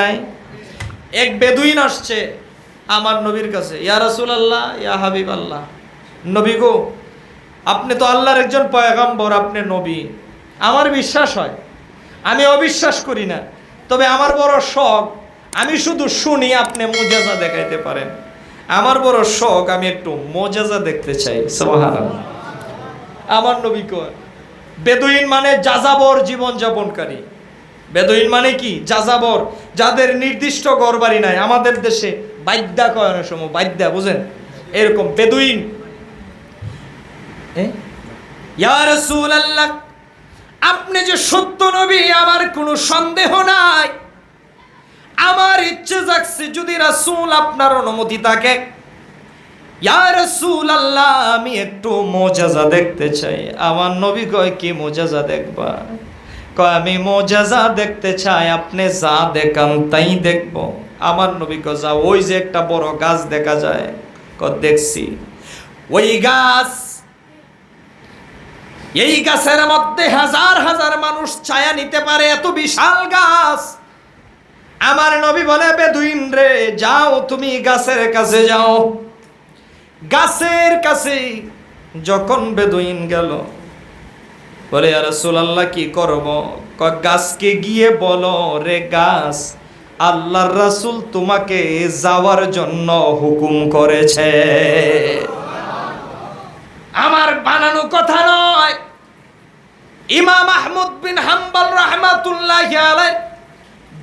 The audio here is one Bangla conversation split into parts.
নাই। এক বেদুইন আসছে আমার নবীর কাছে। ইয়া রাসূল আল্লাহ ইয়া হাবিব আল্লাহ নবী গো, আপনি তো আল্লাহর একজন পয়গাম্বর, আপনি নবী। আমার বিশ্বাস হয়, আমি অবিশ্বাস করি না। তবে আমার বড় শখ, আমি শুধু শুনি আপনি মোজাজা দেখাইতে পারেন। আমার বড় শখ, আমি একটু মোজাজা দেখতে চাই। আমার নবী কয়, বেদুইন মানে যাযাবর জীবনযাপনকারী। বেদুইন মানে কি? যাযাবর। যাদের নির্দিষ্ট ঘরবাড়ি নাই, আমাদের দেশে বাদ্যা কয় সময় বাদ্যা, বুঝেন? এরকম বেদুইন আপনি যে সত্য নবী, আমার কোনো সন্দেহ নাই। আমার ইচ্ছে জাগছে যদি রাসূল আপনার অনুমতি থাকে। ইয়া রাসূল আল্লাহ আমি একটু মোজাজা দেখতে চাই। আমার নবী কয়, কি মোজাজা দেখবা? আমি মোজাজা দেখতে চাই, আপনি যা দেখান তাই দেখব। আমার নবী যা ওই যে একটা বড় গাছ দেখা যায়। দেখছি। ওই গাছ, এই গাছের মধ্যে হাজার হাজার মানুষ ছায়া নিতে পারে, এত বিশাল গাছ। আমার নবী বলে, বেদুইন রে, যাও, তুমি গাছের কাছে যাও। গাছের কাছে যখন বেদুইন গেল বলে আর আল্লাহ কি করব? গাছকে গিয়ে বলো, রে গাছ, আল্লাহর রাসূল তোমাকে যাওয়ার জন্য হুকুম করেছে। আমার বানানো কথা নয়। ইমাম আহমদ বিন হাম্বাল রহমাতুল্লাহ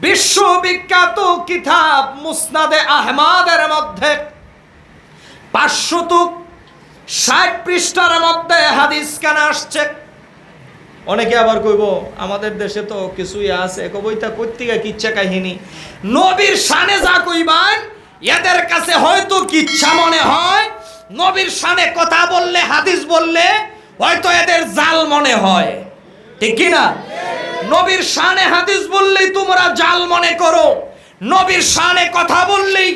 বিশ্ববিখ্যাত কিতাব মুসনাদে আহমাদের মধ্যে পাঁচশত ষাট পৃষ্ঠার মধ্যে হাদিস কেন আসছে? অনেকে আবার কইব, আমাদের দেশে তো কিছুই আছে। কবইতা কর্তিকা কিচ্ছা কাহিনী। নবীর শানে যা কইবান, এদের কাছে হয়তো কিচ্ছা মনে হয়। নবীর শানে কথা বললে, হাদিস বললে, হয়তো এদের জাল মনে হয়। ঠিক কি না? নবীর শানে হাদিস বললেই তোমরা জাল মনে করো। নবীর শানে কথা বললেই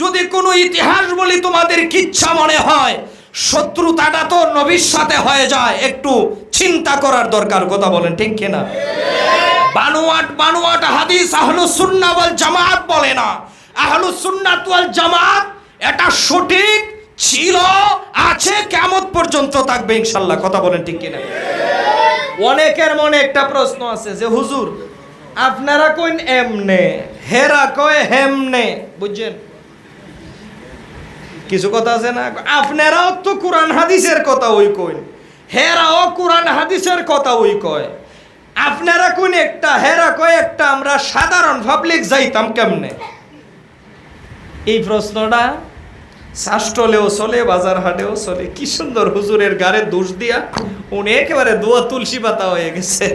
যদি কোনো ইতিহাস বলি তোমাদের কিচ্ছা মনে হয়। শত্রুতাটা তো নবীর সাথে হয়ে যায়, একটু চিন্তা করার দরকার, কথা বলেন, ঠিক কিনা? বানুয়াট বানুয়াট হাদিস আহলু সুন্নাহ ওয়াল জামাত বলে না। আহলু সুন্নাত ওয়াল জামাত, এটা সঠিক ছিল, আছে কেমন পর্যন্ত থাকবে, ইনশাল্লাহ, কথা বলেন, ঠিক কিনা? অনেকের মনে একটা প্রশ্ন আছে যে, হুজুর, আপনারা কইন এমনে, হেরা কয় হেমনে, বুঝছেন? কিছু কথা আছে না? আপনারাও তো কোরআন হাদিসের কথা ওই কইন। হেরাও কোরআন হাদিসের কথা ওই কয়। আপনারা কোন একটা, হেরা কয় একটা, আমরা সাধারণ পাবলিক যাইতাম কেমনে? এই প্রশ্নটা শাসটলেও চলে বাজার হাটেও চলে। কি সুন্দর হুজুরের গারে দোষ দিয়া উনি একেবারে দোয়া তুলসী পাতা হয়ে গেছে।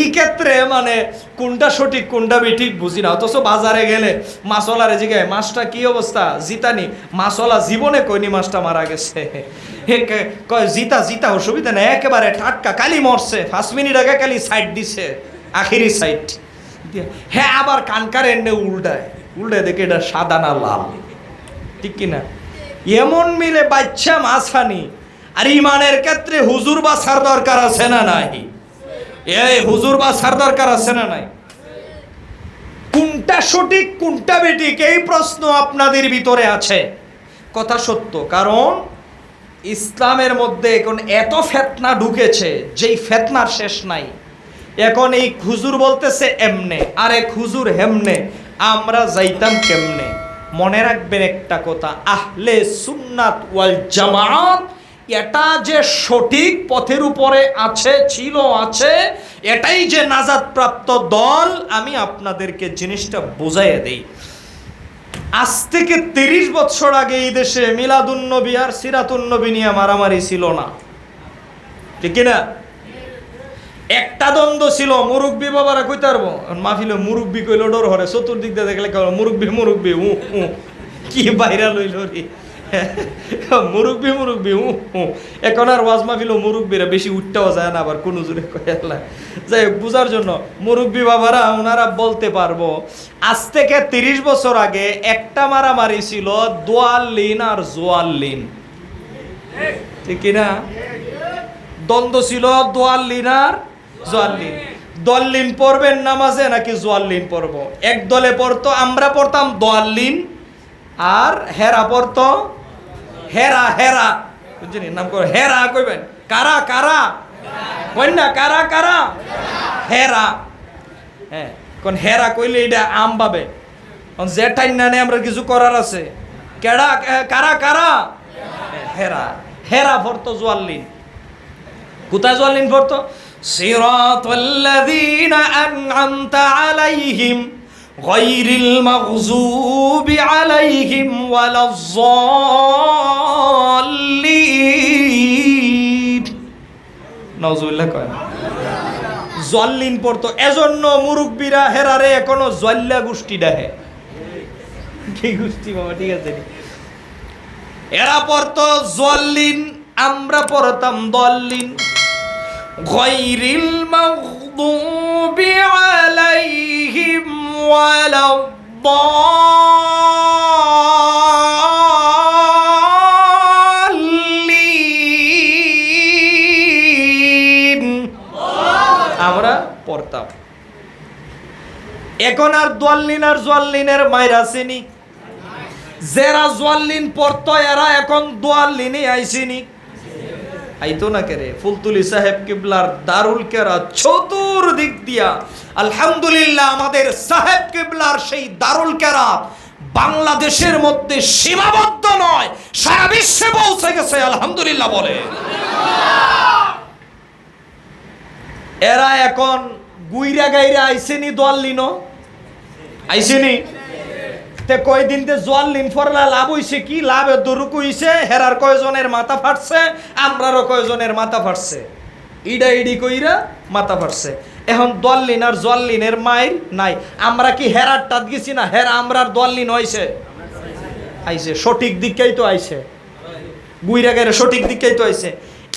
এই ক্ষেত্রে মানে কোনটা সঠিক, কোনটা বেঠিক বুঝি না। অথচ বাজারে গেলে মাছলারে জিগায় মাছটা কি অবস্থা? জিতানি? মাছলা জীবনে কইনি মাছটা মারা গেছে। কয়, জিতা জিতা, অসুবিধা নেই। একেবারে টাটকা কালি মরছে। পাঁচ মিনিট আগে কালি সাইড দিছে, আখিরি সাইড। হ্যাঁ আবার কানকার এনে উল্টায়। উল্টায় দেখে এটা সাদা না লাল। ঠিক কিনা? এমন মিলে বাচ্চা মাছানি আর ইমানের ক্ষেত্রে হুজুর বাছার দরকার আছে না নাই? এই হুজুর বাছার দরকার আছে না নাই? কোনটা সঠিক, কোনটা বেঠিক, এই প্রশ্ন আপনাদের ভিতরে আছে। কথা সত্য, কারণ ইসলামের মধ্যে এখন এত ফেতনা ঢুকেছে, যেই ফেতনার শেষ নাই। এখন এই হুজুর বলতেছে এমনে আর এক হুজুর হেমনে, আমরা যাইতাম কেমনে? মনে রাখবেন একটা কথা, আহলে সুন্নাত ওয়াল জামাত এটা যে সঠিক পথের উপরে আছে, ছিল, আছে, এটাই যে নাজাদ প্রাপ্ত দল, আমি আপনাদেরকে জিনিসটা বোঝাইয়ে দেই। আজ থেকে তিরিশ বছর আগে এই দেশে মিলাদুন্নবী আর সিরাতুন্নবী নিয়ে মারামারি ছিল না। ঠিক কিনা? একটা দ্বন্দ্ব ছিল, মুরব্বী বাবারা কইতে পারব? মাহফিলে মুরব্বী কইলো ডর হরে, চতুর্দিক দিয়ে দেখলে কেমন মুরব্বী উ উ। কি বাইরা লইল রে? মুরব্বী মুরব্বী, উ উ। এখন আর ওয়াজ মাহফিল মুরব্বীরা বেশি উঠতেও যায় না আবার, কোনো জোরে কয়েলা যাই হোক, বুঝার জন্য মুরব্বী বাবারা ওনারা বলতে পারব, আজ থেকে তিরিশ বছর আগে একটা মারামারি ছিল দোয়াল লিন আর জোয়াল লিন ঠিক কিনা? দ্বন্দ্ব ছিল দোয়াল লিন আর জোয়াল লিন দল্লিন পড়বেন নামাজে নাকি জোয়াল্লিন পড়ব? এক দলে পড়তো, আমরা পড়তাম দোয়াল্লিন আর হেরা পড়তো হেরা হেরা। বুঝছেন? নাম করে হেরা কইবেন। কারা কারা? কইন না, কারা কারা? হেরা। হ্যাঁ কোন হেরা কইলে এটা আম পাবে। টাইম না নেই, আমরা কিছু করার আছে। কেডা কারা কারা? হেরা। হেরা পড়তো জোয়াল্লিন কোথায় জোয়াল্লিন পড়তো সিরাতাল্লাযীনা আন'আমতা আলাইহিম গায়রিল মাগযুবি আলাইহিম ওয়ালাজ-জাল্লিন নজুল্লাহ কয়। না জল্লিন পড়তো, এজন্য মুরব্বীরা হেরারে এখনও জল্লা গোষ্ঠী ডাহে কি গোষ্ঠী বাবা, ঠিক আছে। এরা পড়তো জল্লিন, আমরা পড়তাম দল্লিন। গায়রিল মাগদুবি আলাইহিম ওয়ালাদ-দাল্লিন আমরা পড়তাম। এখন আর দোয়াল্লিন আর জোয়াল্লিনের মায়ের আসেনি। যারা জোয়াল্লিন পড়তো, এরা এখন দোয়াল্লিনে আইসিনি আইতো না কেরে? ফুলতুলি সাহেব কিবলার দারুল কেরা চতুর দিক দিয়া আলহামদুলিল্লাহ আমাদের সাহেব কিবলার সেই দারুল কেরা বাংলাদেশের মধ্যে সীমাবদ্ধ নয়, সারা বিশ্বে পৌঁছে গেছে, আলহামদুলিল্লাহ বলে। এরা এখন গুইরা গাইরা আইসেনি দোয়াল্লিনো আইসেনি? তে কয়দিন তে জোয়াল্লিন ফরলা লাভ হইছে, কি লাভ? দরুক হইছে, হেরার কয়জনের মাথা ফাটছে, আমরারও কয়জনের মাথা ফাটছে। ইডা ইডি কইরা মাথা ফাটছে। এখন দোয়াল্লিন আর জোয়াল্লিনের মাইর নাই। আমরা কি হেরার টাত গেছি না? হেরা আমরার দোয়াল্লিন হইছে। আইছে, সঠিক দিকেই তো আইছে। বুইরা গেলে সঠিক দিকেই তো আইছে।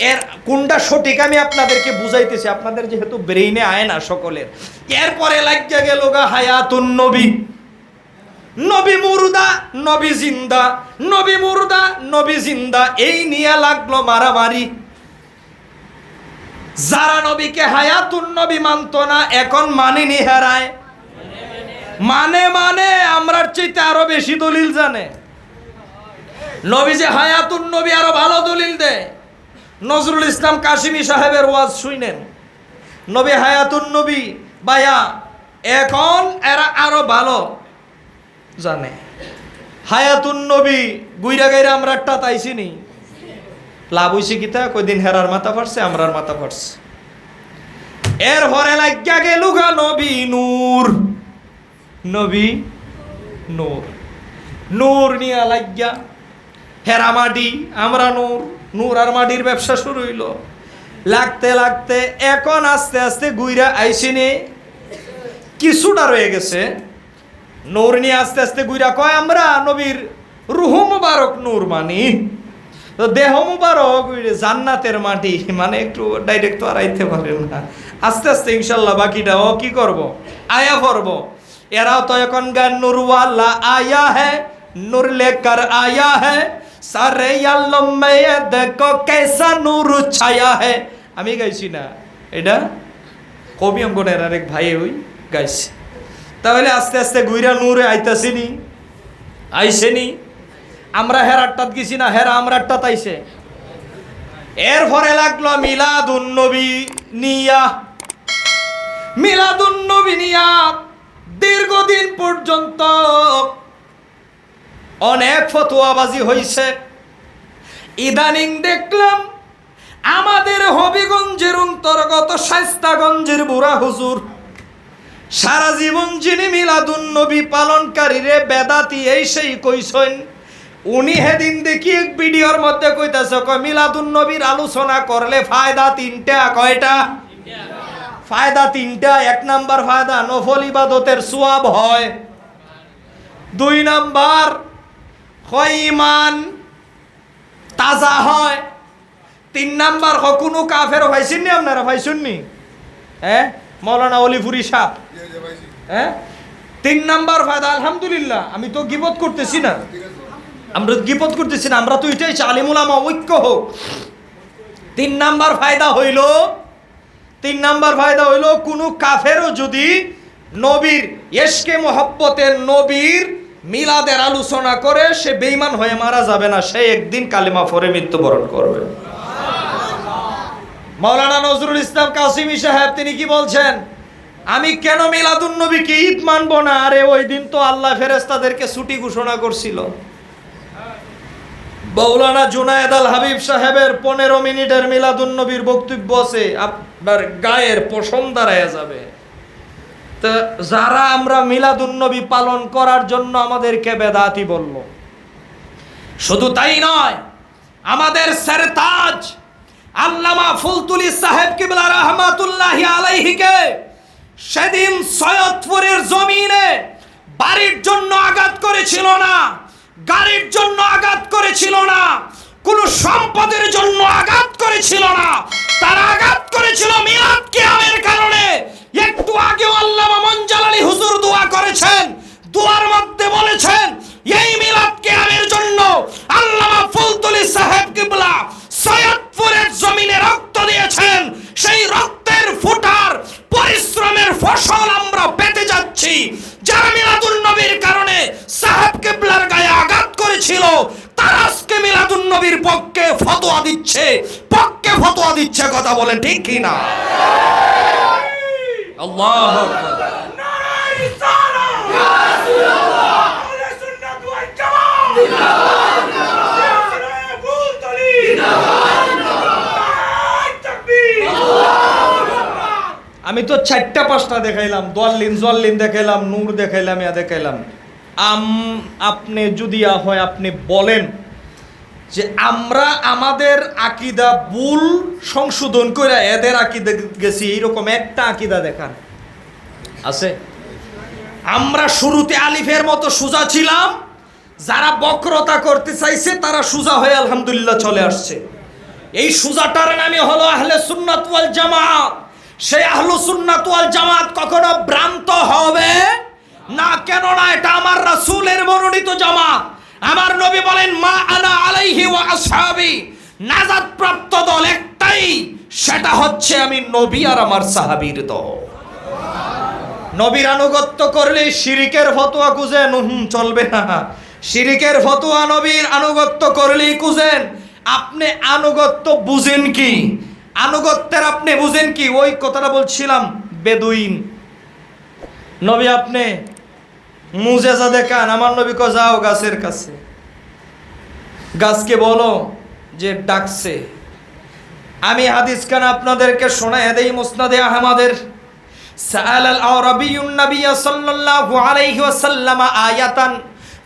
এর কোনটা সঠিক আমি আপনাদেরকে বুঝাইতেছি। আপনাদের যেহেতু ব্রেইনে আয় না সকলের। এরপরে লাগিয়া গেল গা হায়াতুন নবী। নবী মুরুদা, নবী জিন্দা। নবী মুরুদা, নবী জিন্দা, এই নিয়ে লাগল মারামারি। যারা নবীকে হায়াতুন নবী মানত না, এখন মানিনি হেরায়? মানে মানে আমরার চাইতে আরও বেশি দলিল জানে। নবী যে হায়াতুন নবী, আরও ভালো দলিল দেয়। নজরুল ইসলাম কাশিমি সাহেবের ওয়াজ শুইনেন। নবী হায়াতুন নবী বায়া এখন এরা আরও ভালো। জানে। হায়াতুন নবী, গুইরা গাইরা আমরা একটা তাইছি নি লাভ হইছে কিতা কয়দিন হেরার মাথা ফাটছে, আমরার মাথা ফাটছে। এর লাগিয়া গেল গা নবী নূর। নবী নূর। নূর নিয়া লাগিয়া হেরা মাটি, আমরা নূর। নূর আর মাটির ব্যবসা শুরু হইল। লাগতে লাগতে এখন আস্তে আস্তে গুইরা আইসিনি। কিছুটা রয়ে গেছে। নূর নিয়ে আস্তে আস্তে গুইরা কয়, আমরা নবীর রুহ মুবারক নূর মানি। তো দেহ মুবারক জান্নাতের মাটি মানে একটু ডাইরেক্ট তো আর আইতে পারেন না। আস্তে আস্তে ইনশাল্লাহ বাকিটা, ও কি করব? আয়া পড়ব। এরাও তো এখন গান নূরওয়ালা, আয়া হ্যাঁ নূর লেকার আয়া হ্যাঁ সারে আল্লম মেয়ে দেখো কেসা নূর ছায়া হ্যাঁ আমি গাইছি না। এটা কবি অঙ্গনের আরেক ভাই ওই গাইছি। তাহলে আস্তে আস্তে গুইরা নূরে আইতাছিনি। আইসেনি। আমরা হেরারটাত গেছি না হেরা আমরারটাত আইছে এর পরে লাগল মিলাদুন নবী নিয়া। মিলাদুন নবী নিয়া দীর্ঘদিন পর্যন্ত অনেক ফতোয়াবাজি হইছে। ইদানিং দেখলাম আমাদের হবিগঞ্জের অন্তর্গত শাস্তাগঞ্জের বুড়া হুজুর সারা জীবন যিনি মিলাদুন নবী পালনকারীরে বেদাতি এই সেই কইছেন, উনি হেদিন দেখি এক ভিডিওর মধ্যে কইতাছে, কয়, মিলাদুন নবীর আলোচনা করলে ফায়দা তিনটা, কয়টা? ফায়দা তিনটা, এক নাম্বার ফায়দা, নফল ইবাদতের সোয়াব হয়। দুই নাম্বার, হয় ইমান তাজা হয়। তিন নাম্বার কোনো কাফের ভাইছেন নি আপনারা? ভাইছেন নি হ্যাঁ? মৌলানা অলিপুরি সাহ হ্যাঁ? তিন নাম্বার ফায়দা আলহামদুলিল্লাহ। আমি তো গিবত করতেছি না। আমরা গিবত করতেছি না আমরা তো এটাই চালিমুলামা ঐক্য হোক। তিন নাম্বার ফায়দা হইল তিন নাম্বার ফায়দা হইল কোনো কাফেরও যদি নবীর এশকে মোহব্বতের নবীর মিলাদের আলোচনা করে সে বেইমান হয়ে মারা যাবে না সে একদিন কালিমা ফরে মৃত্যুবরণ করবে। মাওলানা নজরুল ইসলাম কাসিমি সাহেব তিনি কি বলছেন? আমি কেন মিলাদুন নবীকে ঈদ মানবো না? আরে, ওই দিন তো আল্লাহ ফেরেস্তাদেরকে ছুটি ঘোষণা করছিল। বৌলানা জুনায়েদ আল হাবিব সাহেবের পনেরো মিনিটের মিলাদুন নবীর বক্তব্য আছে, আপনার গায়ের পশম দাঁড়ায় যাবে। তো যারা আমরা মিলাদুন নবী পালন করার জন্য আমাদেরকে বেদাতি বলল, শুধু তাই নয়, আমাদের সেরতাজ আল্লামা ফুলতুলি সাহেব কিবলা রহমাতুল্লাহ আলাইহিকে সেদিন সৈয়দপুরের জমিনে বাড়ির জন্য আঘাত করেছিল না, গাড়ির জন্য আঘাত করেছিল না, কোন সম্পদের জন্য আঘাত করেছিল না, তারা আঘাত করেছিল মিলাদ কিয়ামের কারণে। একটু আগে আল্লামা আলী হুজুর দোয়া করেছেন, দোয়ার মধ্যে বলেছেন, এই মিলাদ কিয়ামের জন্য আল্লামা ফুলতুলি সাহেব কিবলা সৈয়দপুরের জমিনে রক্ত দিয়েছেন সেই রক্তের ফুটার পরিশ্রমের ফসল আমরা পেতে যাচ্ছি। যারা মিলাদুন নবীর কারণে সাহেব কেবলার গায়ে আঘাত করেছিল তারা আজকে মিলাদুন নবীর পক্ষে ফতোয়া দিচ্ছে। পক্ষে ফতোয়া দিচ্ছে কথা বলেন ঠিক কি না? আল্লাহ নারায় রিসালা ইয়া রাসূলুল্লাহ। আহলে সুন্নাত ওয়াল জামাত। আমি তো চারটা পাঁচটা দেখাইলাম, দোয়াল্লিন, জোয়াল্লিন দেখাইলাম, নূর দেখাইলাম, ইয়া দেখাইলাম। আম, আপনি যদি হয়, আপনি বলেন যে আমরা আমাদের আকিদা ভুল সংশোধন করে এদের আকিদা গেছি, এইরকম একটা আকিদা দেখান। আছে? আমরা শুরুতে আলিফের মতো সোজা ছিলাম, যারা বক্রতা করতে চাইছে, তারা সোজা হয়ে আলহামদুলিল্লাহ চলে আসছে। এই সোজাটার নামে হলো আহলে সুন্নাত ওয়াল জামাত। সেই আহলু সুন্নাত ওয়াল জামাত কখনো ভ্রান্ত হবে? না কেন না এটা আমার রাসূলের মনোনীত জামাত। আমার নবী বলেন, মা আনা আলাইহি ওয়া আসহাবি। নাজাত প্রাপ্ত দল একটাই, সেটা হচ্ছে আমি নবী আর আমার সাহাবীর দল। নবীর আনুগত্য করলে শিরিকের ফতোয়া কুজেন হুম, চলবে না। শিরিকের ফতোয়া নবীর আনুগত্য করলেই কুজেন আপনি আনুগত্য বুঝেন কি? আনুগত্যের আপনি বুঝেন কি? ওই কথাটা বলছিলাম, বেদুইন। নবী আপনি মুজেজা দেখান, আমার নবী কো যাও গাছের কাছে। গাছকে বলো যে ডাকছে। আমি হাদিস খান আপনাদেরকে শোনায় দেই মুসনাদে আহমাদের। সাল আল আরাবিয়ুন নবিয়্য সাল্লাল্লাহু আলাইহি ওয়াসাল্লাম আয়াতান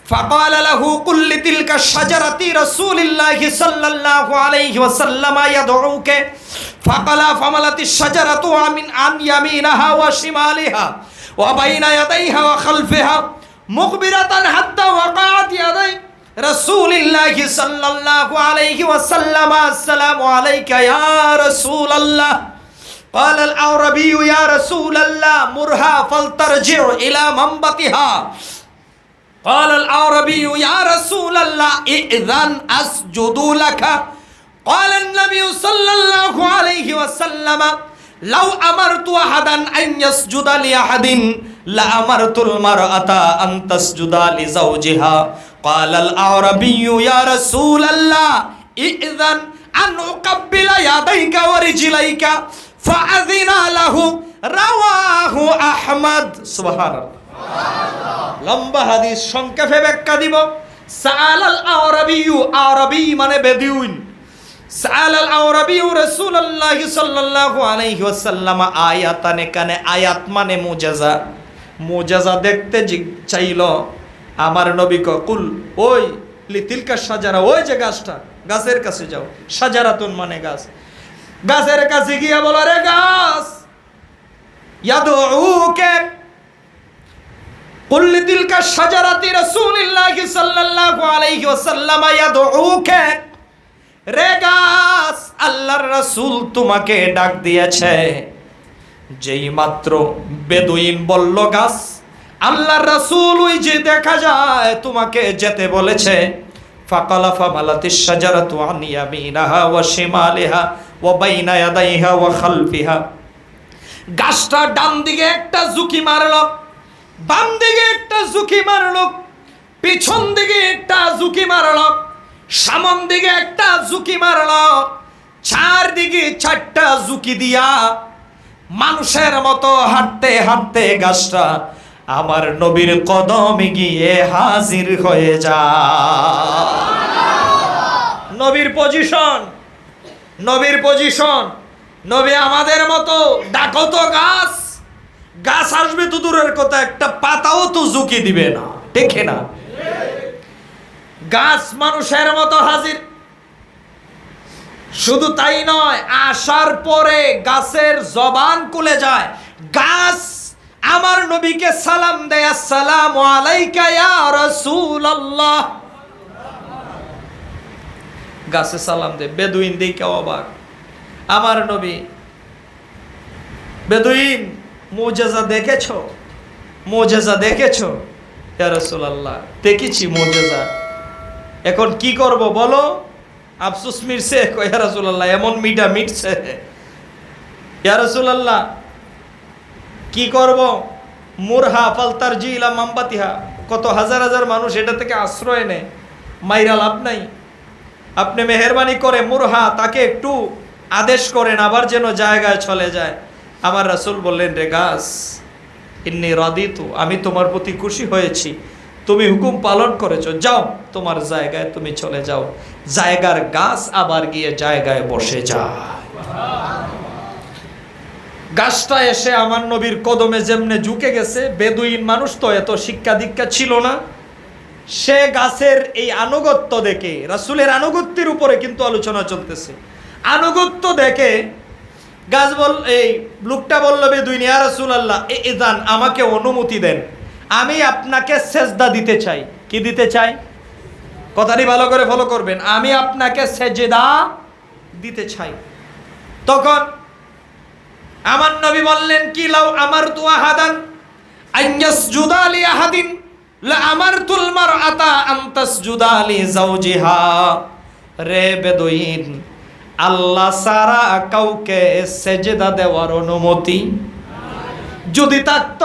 فقال له قل لتلك الشجرة رسول الله صلى الله عليه وسلم يدعوك فقال فملت الشجرة من عن يمينها وشمالها وبين يديها وخلفها مخبرة حتى وقعت يدي رسول الله صلى الله عليه وسلم السلام عليك يا رسول الله قال الأعربي يا رسول الله مرها فلترجع إلى منبتها قال الأعربي يا رسول الله إذن أسجد لك قال النبي صلى الله عليه وسلم لو أمرت أحدا أن يسجد لأحد لأمرت المرأة أن تسجد لزوجها قال الأعربي يا رسول الله إذن أن أقبل يديك ورجليك فأذن له رواه أحمد سبحان الله লম্বা হাদিস সংক্ষেপে ব্যাখ্যা দিব। সাআল আল আরাবিয়ু আরবি মানে বেদুইন। সাআল আল আরাবিয়ু রাসূলুল্লাহ সাল্লাল্লাহু আলাইহি ওয়াসাল্লাম আয়াতান কানে আয়াত মানে মুজাজা। মুজাজা দেখতে চাইল, আমার নবী কুল, ওই, লিতিলকা সাজারা, ওই যে গাছটা, গাছের কাছে যাও, সাজারাতুন মানে গাছ। গাছের কাছে গিয়া বলো রে গাছ, ইয়াদউকে কুল্লি তিলকা সাজারাতি রাসূলুল্লাহি সাল্লাল্লাহু আলাইহি ওয়াসাল্লাম ইয়াদউকা। রে গাছ, আল্লাহর রসুল তোমাকে ডাক দিয়েছে। যেই মাত্র বেদুইন বলল, গাছ, আল্লাহর রসুল ওই যে দেখা যায় তোমাকে যেতে বলেছে। ফাকালা ফামালাতি সাজারাতু আন ইয়ামিনাহা ও শিমালিহা ওয়া বাইনা ইয়াদাইহা ও খালফিহা। গাছটা ডান দিকে একটা ঝুঁকি মারলো। বাম দিকে একটা ঝুঁকি মারল, পিছন দিকে একটা ঝুঁকি মারল, সামন দিকে একটা ঝুঁকি মারল, চারদিকে চারটা ঝুঁকি দিয়া মানুষের মতো হাঁটতে হাঁটতে গাছটা আমার নবীর কদমে গিয়ে হাজির হয়ে যা নবীর পজিশন নবীর পজিশন নবী আমাদের মতো ডাকো তো গাছ গাছ আসবে তো দূরের কথা, একটা পাতাও তো ঝুঁকি দিবে না। দেখে না। গাছ মানুষের মতো হাজির। শুধু তাই নয়, আসার পরে গাছের জবান খুলে যায়। গাছ আমার নবীকে সালাম দেয়, আসসালামু আলাইকা ইয়া রাসূলুল্লাহ। গাছে সালাম দে বেদুইন দিকে অবাক। আমার নবী, বেদুইন মোজেজা দেখেছ? মোজেজা দেখেছ? ইয়া রাসূলুল্লাহ, দেখেছি মোজেজা। এখন কি করব বলো? আফসোস মিটছে ইয়া রাসূলুল্লাহ, এমন মিটা মিটছে। ইয়া রাসূলুল্লাহ, কি করব? মুরহা ফালতার জিলা মামবাতিহা, কত হাজার হাজার মানুষ এটা থেকে আশ্রয় নেয়, মাইরা লাভ নাই। আপনি মেহরবানি করে মুরহা তাকে একটু আদেশ করেন, আবার যেন জায়গায় চলে যায়। আমার রাসূল বললেন, রে গাছ, ইন্নি রাদিতু, আমি তোমার প্রতি খুশি হয়েছি। তুমি হুকুম পালন করেছ, যাও, তোমার জায়গায় তুমি চলে যাও। জায়গার গাছ আবার গিয়ে জায়গায় বসে যায়। গাছটা এসে আমার নবীর কদমে যেমনে ঝুঁকে গেছে, বেদুইন মানুষ তো এত শিক্ষা দীক্ষা ছিল না। সে গাছের এই আনুগত্য দেখে, রাসূলের আনুগত্যের উপরে কিন্তু আলোচনা চলতেছে। আনুগত্য দেখে গাছ বল, এই লোকটা বলল বেদুইন ইয়া রাসূলুল্লাহ, এ ইদান আমাকে অনুমতি দেন। আমি আপনাকে সেজদা দিতে চাই। কি দিতে চাই? কথাটি ভালো করে ফলো করবেন। আমি আপনাকে সেজেদা দিতে চাই। তখন আমার নবী বললেন, কি লাউ আমার তু আহাদান আইয়াস জুদালি আহাদিন, লা আমার তুল মার আতা আন্তাস জুদালি জাউজিহা রে বেদুইন আল্লাহ সারা কাউকে সেজেদা দেওয়ার অনুমতি। যদি থাকত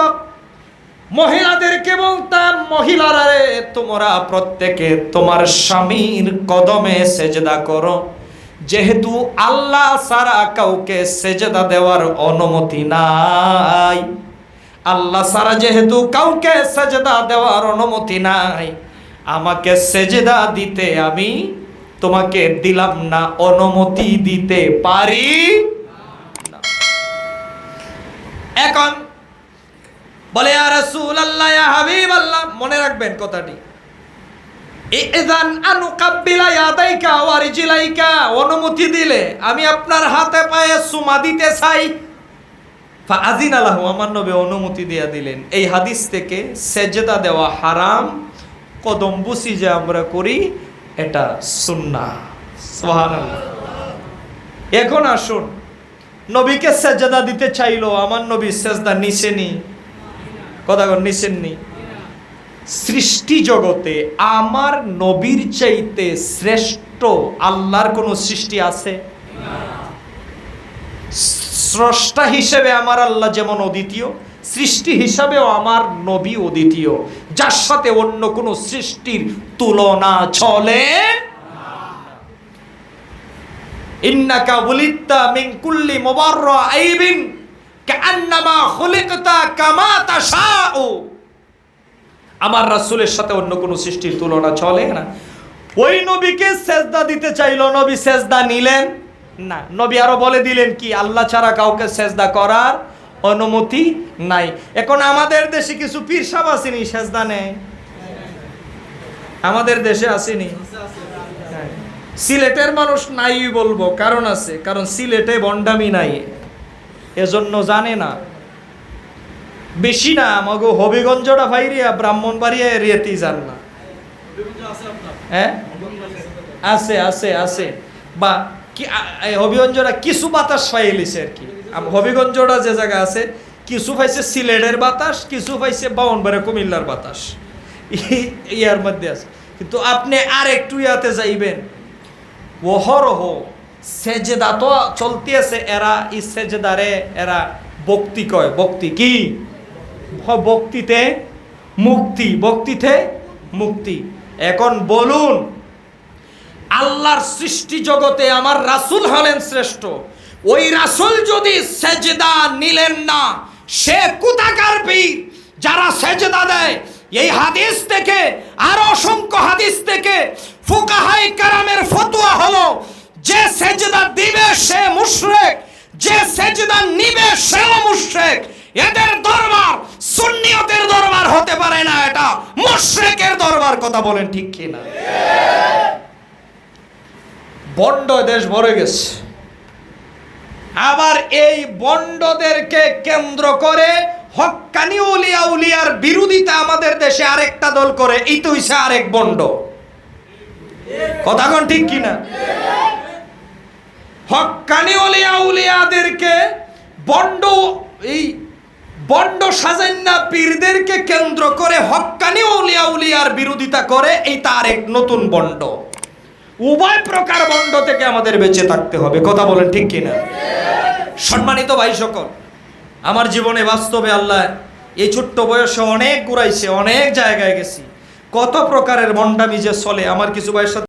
মহিলাদেরকে বলতাম, মহিলারা রে, তোমরা প্রত্যেকে তোমার স্বামীর কদমে সেজদা করো। যেহেতু আল্লাহ সারা কাউকে সেজদা দেওয়ার অনুমতি নাই। আল্লাহ সারা যেহেতু কাউকে সেজদা দেওয়ার অনুমতি নাই, আমাকে সেজদা দিতে আমি তোমাকে দিলাম না, অনুমতি দিতে পারি এখন বলে আর আল্লাহ হাবিব আল্লাহ মনে রাখবেন কথাটি। অনুমতি দিলে আমি আপনার হাতে পায়ে সুমা দিতে চাই। ফাআযিন আলাহু আমার নবী অনুমতি দিয়া দিলেন। এই হাদিস থেকে সেজদা দেওয়া হারাম। কদম বুসি যে আমরা করি এটা সুন্না এখন আসুন। নবীকে সেজদা দিতে চাইলো, আমার নবী সেজদা নিছেনি। কথা নিছেননি। সৃষ্টি জগতে আমার নবীর চাইতে শ্রেষ্ঠ আল্লাহর কোনো সৃষ্টি আছে? স্রষ্টা হিসেবে আমার আল্লাহ যেমন অদ্বিতীয় সৃষ্টি হিসাবেও আমার নবী অদ্বিতীয়। যার সাথে অন্য কোনো সৃষ্টির তুলনা চলে ইন্নাকা বুলিত্তা মিন কুল্লি মুবাররা আইবিন কাআন্নামা খুলিকতা কামা তাশাউ। আমার রাসূলের সাথে অন্য কোনো সৃষ্টির তুলনা চলে না। ওই নবীকে সেজদা দিতে চাইলো, নবী সেজদা নিলেন না। নবী আরও বলে দিলেন কি, আল্লাহ ছাড়া কাউকে সেজদা করার অনুমতি নাই। এখন আমাদের দেশে কিছু পীর সাহেব আসেনি, সেজদা আমাদের দেশে আসেনি। সিলেটের মানুষ নাই বলব, কারণ আছে, কারণ সিলেটে বন্ডামি নাই। এজন্য জানে না। বেশি না আমাকে হবিগঞ্জটা ভাইরিয়া, ব্রাহ্মণবাড়িয়া এরিয়াতেই যান না। হ্যাঁ? আছে আছে আছে। বা কি হবিগঞ্জরা কিছু বাতাস পাইলিছে আর কি। হবিগঞ্জটা যে জায়গা আছে, কিছু পাইছে সিলেটের বাতাস, কিছু পাইছে বাউনবাড়ি কুমিল্লার বাতাস। ইয়ার মধ্যে আছে। কিন্তু আপনি আর একটু ইয়াতে যাইবেন। ওহরহ, সেজেদা তো চলতে আছে, এরা ই সেজেদারে এরা ভক্তি কয় ভক্তি কি? ভক্তিতে মুক্তি ভক্তিতে মুক্তি। এখন বলুন, আল্লাহর সৃষ্টি জগতে আমার রাসূল হলেন শ্রেষ্ঠ। ওই রাসুল যদি সেজদা নিলেন না, সে কুতাকার পীর? যারা সেজদা দেয়, এই হাদিস থেকে, আর অসংখ্য হাদিস থেকে ফুকাহাই কারামের ফতোয়া হলো, যে সেজদা দিবে সে মুশরিক, যে সেজদা নিবে সেও মুশরিক। এদের দরবার সুন্নিয়তের দরবার হতে পারে না এটা, মুশরিকের দরবার কথা বলেন ঠিক কিনা? বন্ড দেশ ভরে গেছে। আবার এই বন্ডদেরকে কেন্দ্র করে হক্কানি উলিয়া উলিয়ার বিরোধিতা আমাদের দেশে আরেকটা দল করে, এই তো হইছে আরেক বন্ড। কথা কোন ঠিক কিনা? হক্কানি উলিয়া উলিয়াদেরকে বন্ড, এই বন্ড সাজান্না পীরদেরকে কেন্দ্র করে হক্কানি উলিয়া উলিয়ার বিরোধিতা করে, এই তার এক নতুন বন্ড। উভয় প্রকার বন্ড থেকে আমাদের বেঁচে থাকতে হবে। কথা বলেন ঠিক কিনা? সম্মানিত ভাই সকল, আমার জীবনে বাস্তবে আল্লাহ এই ছোট্ট বয়সে অনেক ঘুরাইছে, অনেক জায়গায় গেছি। কত প্রকারের মন্ডামি যে চলে, আমার কিছু সাথে